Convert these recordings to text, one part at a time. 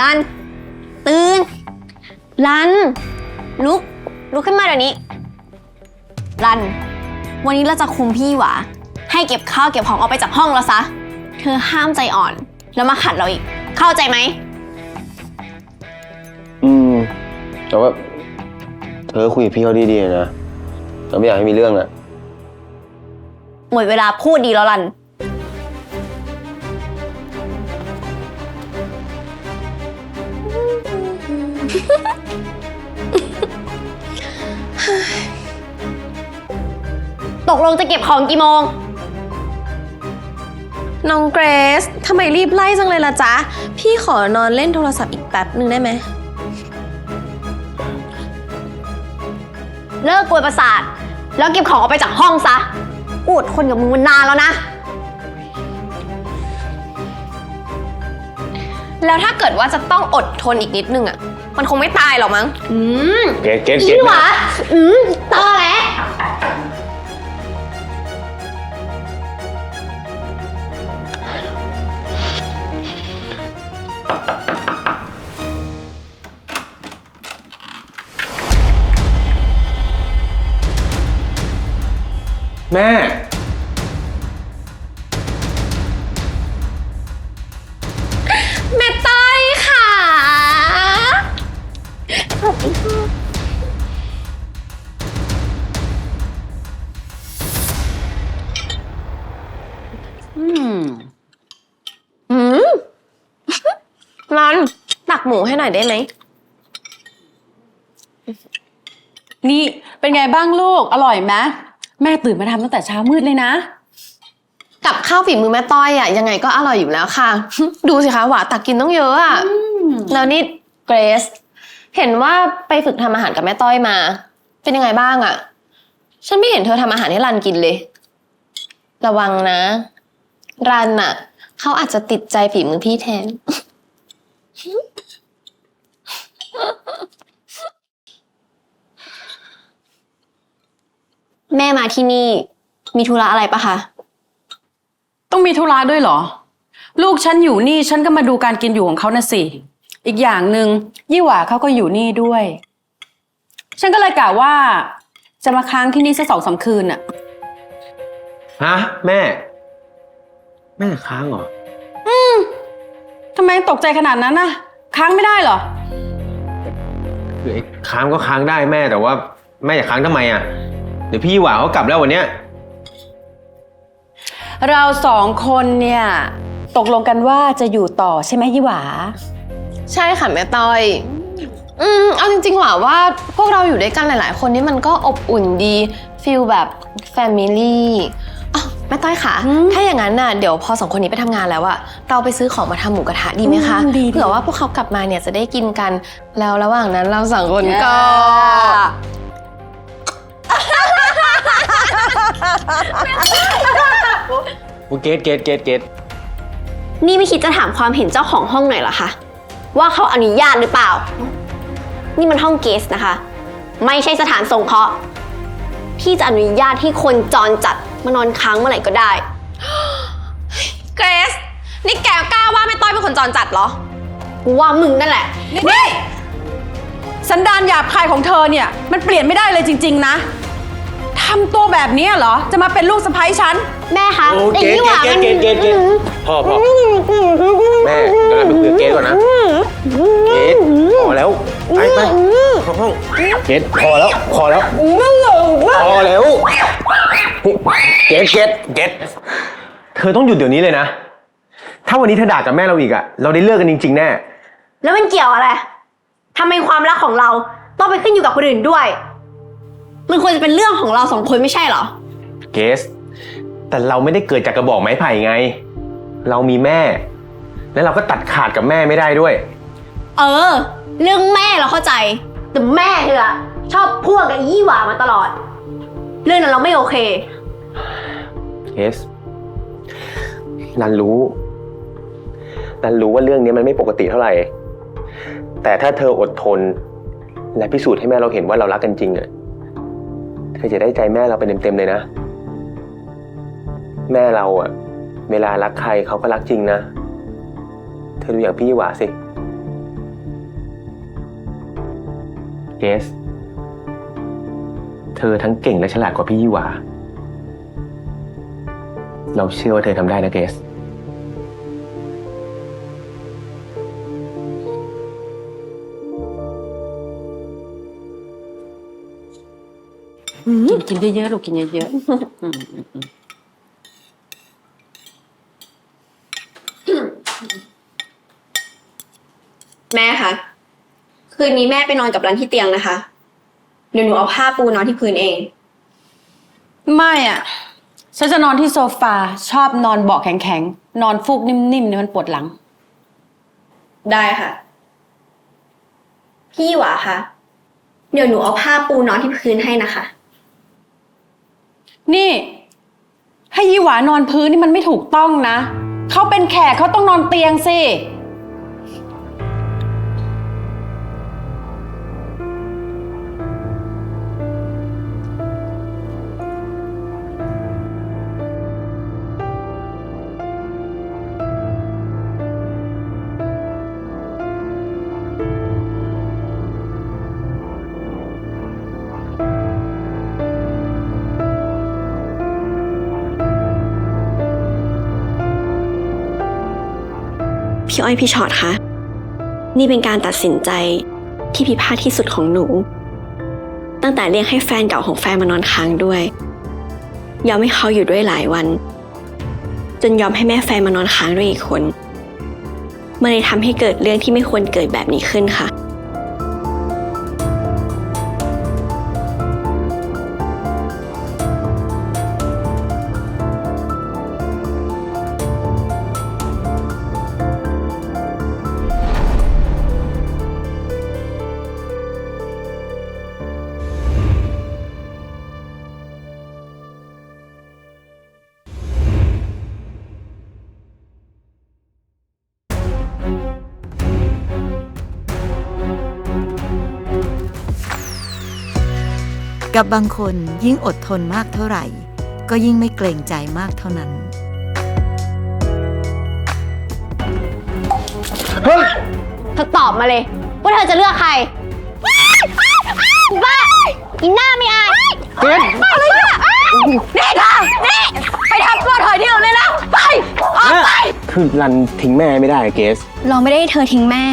รัน ตื่นรัน ลุก ลุกขึ้นมาเดี๋ยวนี้รัน วันนี้เราจะคุมพี่หวาให้เก็บข้าวเก็บของออกไปจากห้องแล้วซะ เธอห้ามใจอ่อน แล้วมาขัดเราอีก เข้าใจไหม อืม แต่ว่า เธอคุยกับพี่เขาดีๆนะเราไม่อยากให้มีเรื่องนะหมดเวลาพูดดีแล้วรัน ตกลงจะเก็บของกี่โมง น้องเกรซทำไมรีบไล่จังเลยล่ะจ๊ะ พี่ขอนอนเล่นโทรศัพท์อีกแป๊บหนึ่งได้ไหม เลิกกวนประสาท แล้วเก็บของออกไปจากห้องซะอวดคนกับมึงมานานแล้วนะ แล้วถ้าเกิดว่าจะต้องอดทนอีกนิดนึงอะ มันคงไม่ตายหรอกมั้ง อืมเกตเกตเกอีตหวาอืมตอแหละแม่ ให้หน่อยได้ไหม นี่เป็นไงบ้างลูก อร่อยไหมแม่ตื่นมาทำตั้งแต่เช้ามืดเลยนะ กับข้าวฝีมือแม่ต้อยอะยังไงก็อร่อยอยู่แล้วค่ะ ดูสิคะหวาตักกินต้องเยอะอะแล้วนี่เกรซเห็นว่าไปฝึกทำอาหารกับแม่ต้อยมา เป็นยังไงบ้างอะ ฉันไม่เห็นเธอทำอาหารให้รันกินเลย ระวังนะ รันอะ เขาอาจจะติดใจฝีมือพี่แทน แม่มาที่นี่ มีธุระอะไรปะคะ ต้องมีธุระด้วยเหรอ ลูกฉันอยู่นี่ฉันก็มาดูการกินอยู่ของเขานะสิ อีกอย่างหนึ่งยี่หว่าเขาก็อยู่นี่ด้วย ฉันก็เลยกะว่า จะมาค้างที่นี่สักสองสามคืนน่ะ ฮะ แม่ แม่ค้างเหรอทำไมตกใจขนาดนั้นน่ะ ค้างไม่ได้เหรอ คือไอ้ค้างก็ค้างได้แม่แต่ว่าแม่อยากค้างทำไมอะ เดี๋ยวพี่หว่าเขากลับแล้ววันเนี้ยเราสองคนเนี่ย ตกลงกันว่าจะอยู่ต่อใช่ไหมยี่หวา ใช่ค่ะแม่ต้อย อืมเอาจริงๆหว่าว่าพวกเราอยู่ด้วยกันหลาย ๆ คนนี่มันก็อบอุ่นดีฟีลแบบแฟมิลี่อ้าว แม่ต้อยค่ะอืมถ้าอย่างนั้นน่ะเดี๋ยวพอสองคนนี้ไปทำงานแล้วอะเราไปซื้อของมาทำหมูกระทะดีไหมคะอืมดีดี เผื่อว่าพวกเขากลับมาเนี่ยจะได้กินกันแล้วระหว่างนั้นเราสองคนก็เกตเกตเกตเกตนี่ไม่คิดจะถามความเห็นเจ้าของห้องหน่อยเหรอคะ ว่าเขาอนุญาตหรือเปล่า นี่มันห้องเกสนะคะ ไม่ใช่สถานสงเคราะห์ พี่จะอนุญาตให้คนจรจัดมานอนค้างเมื่อไหร่ก็ได้ เกรซนี่แกกล้าว่าแม่ต้อยเป็นคนจรจัดเหรอว่ามึงนั่นแหละ นี่ สันดานหยาบคายของเธอเนี่ย มันเปลี่ยนไม่ได้เลยจริง ๆ นะ ทำตัวแบบนี้เหรอ จะมาเป็นลูกสะใภ้ฉัน แม่คะโอ้แต่เกตยี่หเกว่าตมันเกตเกตเกตพ่อพ่อแม่เดี๋ยวเราไปคุยกับเกตก่อนนะเกตพอแล้วไปไปเข้าห้องเกตพอแล้วพอแล้วพอแล้วเกตเกตเกตเธอต้องหยุดเดี๋ยวนี้เลยนะ ถ้าวันนี้เธอด่ากับแม่เราอีกอะเราได้เลิกกันจริง ๆ แน่ แล้วมันเกี่ยวอะไรทำไมความรักของเราต้องไปขึ้นอยู่กับคนอื่นด้วย มันควรจะเป็นเรื่องของเราสองคนไม่ใช่เหรอ เกส แต่เราไม่ได้เกิดจากกระบอกไม้ไผ่ไง เรามีแม่ และเราก็ตัดขาดกับแม่ไม่ได้ด้วย เออ เรื่องแม่เราเข้าใจ แต่แม่เธออะชอบพ่วงกับยี่หว่ามาตลอด เรื่องนั้นเราไม่โอเค เกสนันรู้นันรู้ว่าเรื่องนี้มันไม่ปกติเท่าไหร่ แต่ถ้าเธออดทน และพิสูจน์ให้แม่เราเห็นว่าเรารักกันจริงอะ เธอจะได้ใจแม่เราไปเต็มๆเลยนะ แม่เราอะเวลารักใครเขาก็รักจริงนะ เธอดูอย่างพี่หวาสิเกสเธอทั้งเก่งและฉลาดกว่าพี่ยี่หวา เราเชื่อว่าเธอทำได้นะเกส กินกินเยอะๆลูกกินเยอะๆอืมแม่คะคืนนี้แม่ไปนอนกับรันที่เตียงนะคะเดี๋ยวหนูเอาผ้าปูนอนที่พื้นเอง ไม่อะ ฉันจะนอนที่โซฟา ชอบนอนเบาะแข็งๆ นอนฟูกนิ่มๆเนี่ยมันปวดหลัง ได้ค่ะ พี่หวาคะเดี๋ยวหนูเอาผ้าปูนอนที่พื้นให้นะคะ นี่ ให้ยี่หวานอนพื้นนี่มันไม่ถูกต้องนะ เขาเป็นแขกเขาต้องนอนเตียงสิ พี่อ้อยพี่ชอตคะ นี่เป็นการตัดสินใจที่ผิดพลาดที่สุดของหนู ตั้งแต่เรียกให้แฟนเก่าของแฟนมานอนค้างด้วย ยอมให้เขาอยู่ด้วยหลายวัน จนยอมให้แม่แฟนมานอนค้างด้วยอีกคนมันเลยทำให้เกิดเรื่องที่ไม่ควรเกิดแบบนี้ขึ้นค่ะ กับบางคนยิ่งอดทนมากเท่าไหร่ ก็ยิ่งไม่เกรงใจมากเท่านั้น เฮ้ย เธอตอบมาเลย ว่าเธอจะเลือกใครบ้าอีหน้าไม่อายเกสบ้าเลยเนี่ยนี่เธอนี่ไปทำตัวถอยที่อื่นเลยนะ ไป ออกไป คือรันทิ้งแม่ไม่ได้เกส เราไม่ได้ให้เธอทิ้งแม่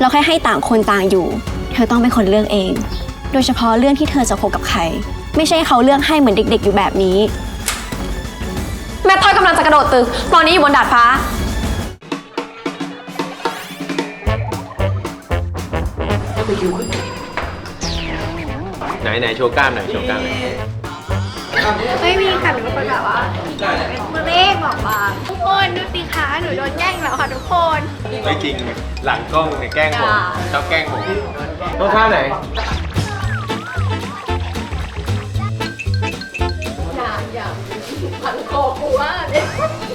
เราแค่ให้ต่างคนต่างอยู่ เธอต้องเป็นคนเลือกเองโดยเฉพาะเรื่องที่เธอจะคบกับใคร ไม่ใช่เขาเลือกให้เหมือนเด็ก ๆ อยู่แบบนี้ แม่ต้อยกำลังจะกระโดดตึก ตอนนี้อยู่บนดาดฟ้า ไหนไหนโชว์กล้ามหน่อยโชว์กล้ามหน่อยไม่มีค่ะหนูเป็นคนแบบว่าเป็นตัวเลขบอกว่าทุกคนดูสิคะหนูโดนแย่งแล้วค่ะทุกคนไม่จริง หลังกล้องเนี่ยแกล้งผมชอบแกล้งผมต้องท่าไหน อย่าอย่าพันคกูว่าเลย